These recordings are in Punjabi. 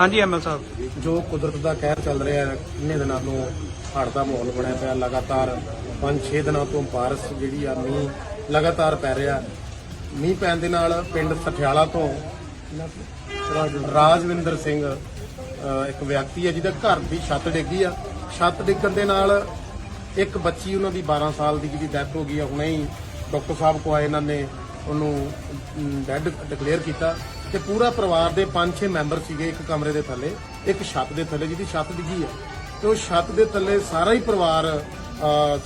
ਹਾਂਜੀ ਐਮਐਲ ਸਾਹਿਬ। ਜੋ ਕੁਦਰਤ ਦਾ ਕਹਿਰ ਚੱਲ ਰਿਹਾ ਹੈ ਕਿੰਨੇ ਦਿਨਾਂ ਤੋਂ ਹੜ੍ਹ ਦਾ ਮਾਹੌਲ ਬਣਿਆ ਪਿਆ ਲਗਾਤਾਰ 5-6 ਦਿਨਾਂ ਤੋਂ ਬਾਰਿਸ਼ ਜਿਹੜੀ ਆ ਮੀਂਹ ਲਗਾਤਾਰ ਪੈ ਰਿਹਾ। ਮੀਂਹ ਪੈਣ ਦੇ ਨਾਲ ਪਿੰਡ ਸਠਿਆਲਾ ਤੋਂ ਰਾਜਵਿੰਦਰ ਸਿੰਘ ਅ, ਇੱਕ ਵਿਅਕਤੀ ਹੈ ਜਿਹਦਾ ਘਰ ਦੀ ਛੱਤ ਡਿੱਗੀ ਆ। ਛੱਤ ਡਿੱਗਣ ਦੇ ਨਾਲ ਇੱਕ ਬੱਚੀ ਉਹਨਾਂ ਦੀ 12 ਸਾਲ ਦੀ ਜਿਹਦੀ ਡੈਥ ਹੋ ਗਈ ਆ ਹੁਣੇ ਹੀ ਡਾਕਟਰ ਸਾਹਿਬ ਕੋ ਆਏ ਇਹਨਾਂ ਨੇ ਉਹਨੂੰ ਡੈਡ ਡਿਕਲੇਅਰ ਕੀਤਾ। ਤੇ ਪੂਰਾ ਪਰਿਵਾਰ ਦੇ 5-6 ਮੈਂਬਰ ਸੀਗੇ ਇੱਕ ਕਮਰੇ ਦੇ ਥੱਲੇ, ਇੱਕ ਛੱਤ ਦੇ ਥੱਲੇ, ਜਿਹਦੀ ਛੱਤ ਡਿੱਗੀ ਆ ਤੇ ਉਹ ਛੱਤ ਦੇ ਥੱਲੇ ਸਾਰਾ ਹੀ ਪਰਿਵਾਰ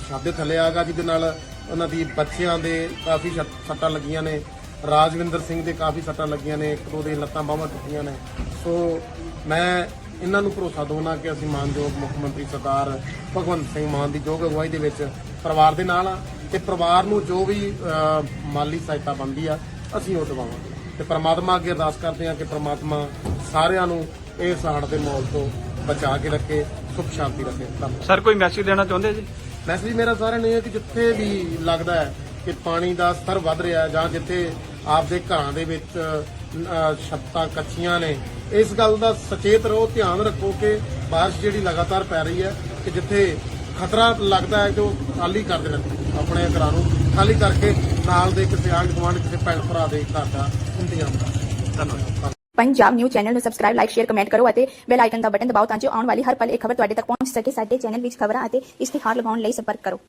ਛੱਤ ਦੇ ਥੱਲੇ ਆ ਆਗਾ ਜਿਹਦੇ ਨਾਲ ਉਹਨਾਂ ਦੀ ਬੱਚਿਆਂ ਦੇ ਕਾਫੀ ਛੱਟ- ਸੱਟਾਂ ਲੱਗੀਆਂ ਨੇ। ਰਾਜਵਿੰਦਰ ਸਿੰਘ ਦੇ ਕਾਫੀ ਸੱਟਾਂ ਲੱਗੀਆਂ ਨੇ, ਇੱਕ ਦੋ ਦੇ ਲੱਤਾਂ ਬਾਹਾਂ ਟੁੱਟੀਆਂ ਨੇ। ਸੋ ਮੈਂ ਇਹਨਾਂ ਨੂੰ ਭਰੋਸਾ ਦਵਾਉਣਾ ਕਿ ਅਸੀਂ ਮਾਨਯੋਗ ਮੁੱਖ ਮੰਤਰੀ ਸਰਦਾਰ ਭਗਵੰਤ ਸਿੰਘ ਮਾਨ ਦੀ ਯੋਗ ਅਗਵਾਈ ਦੇ ਵਿੱਚ ਪਰਿਵਾਰ ਦੇ ਨਾਲ ਆ ਤੇ ਪਰਿਵਾਰ ਨੂੰ ਜੋ ਵੀ ਮਾਲੀ ਸਹਾਇਤਾ ਬਣਦੀ ਆ, ਅਸੀਂ ਉਹ ਦਵਾਵਾਂਗੇ। ਤੇ ਪ੍ਰਮਾਤਮਾ ਅੱਗੇ ਅਰਦਾਸ ਕਰਦੇ ਹਾਂ ਕਿ ਪ੍ਰਮਾਤਮਾ ਸਾਰਿਆਂ ਨੂੰ ਇਸ ਹੜ੍ਹ ਦੇ ਮਾਹੌਲ ਤੋਂ ਬਚਾ ਕੇ ਰੱਖੇ ਸੁਖ ਸ਼ਾਂਤੀ ਰੱਖੇ। ਧੰਨਵਾਦ। ਸਰ ਕੋਈ ਮੈਸੇਜ ਦੇਣਾ ਚਾਹੁੰਦੇ ਜੀ? ਮੈਸੇਜ ਮੇਰਾ ਸਾਰਿਆਂ ਨੂੰ ਇਹ ਹੈ ਕਿ ਜਿੱਥੇ ਵੀ ਲੱਗਦਾ ਹੈ ਕਿ ਪਾਣੀ ਦਾ ਸਤਰ ਵੱਧ ਰਿਹਾ ਹੈ ਜਾਂ ਜਿੱਥੇ ਆਪਦੇ ਘਰਾਂ ਦੇ ਵਿੱਚ ਛੱਤਾਂ ਕੱਚੀਆਂ ਨੇ ਇਸ ਗੱਲ ਦਾ ਸੁਚੇਤ ਰਹੋ ਧਿਆਨ ਰੱਖੋ ਕਿ ਬਾਰਿਸ਼ ਜਿਹੜੀ ਲਗਾਤਾਰ ਪੈ ਰਹੀ ਹੈ ਕਿ ਜਿੱਥੇ ਖਤਰਾ ਲੱਗਦਾ ਹੈ ਜੋ ਖਾਲੀ ਕਰ ਦੇਣਾ ਆਪਣੇ ਘਰਾਂ ਨੂੰ ਖਾਲੀ ਕਰਕੇ ਨਾਲ ਦੇ ਕਿਸੇ ਆਂਢ ਗੁਆਂਢ ਕਿਸੇ ਭੈਣ ਭਰਾ ਦੇ ਘਰ ਦਾ ਇੰਤਜ਼ਾਮ ਕਰੋ ਧੰਨਵਾਦ। ਪੰਜਾਬ ਨਿਊਜ਼ ਚੈਨਲ ਨੂੰ ਸਬਸਕ੍ਰਾਈਬ ਲਾਈਕ ਸ਼ੇਅਰ ਕਮੈਂਟ ਕਰੋ ਅਤੇ ਬੈਲ ਆਈਕਨ ਦਾ ਬਟਨ ਦਬਾਓ ਤਾਂ ਜੋ ਆਉਣ ਵਾਲੀ ਹਰ ਪਲ ਇੱਕ ਖਬਰ ਤੁਹਾਡੇ ਤੱਕ ਪਹੁੰਚ ਸਕੇ। ਸਾਡੇ ਚੈਨਲ ਵਿੱਚ ਖਬਰਾਂ ਅਤੇ ਇਸ਼ਤਿਹਾਰ ਲਗਾਉਣ ਲਈ ਸੰਪਰਕ ਕਰੋ।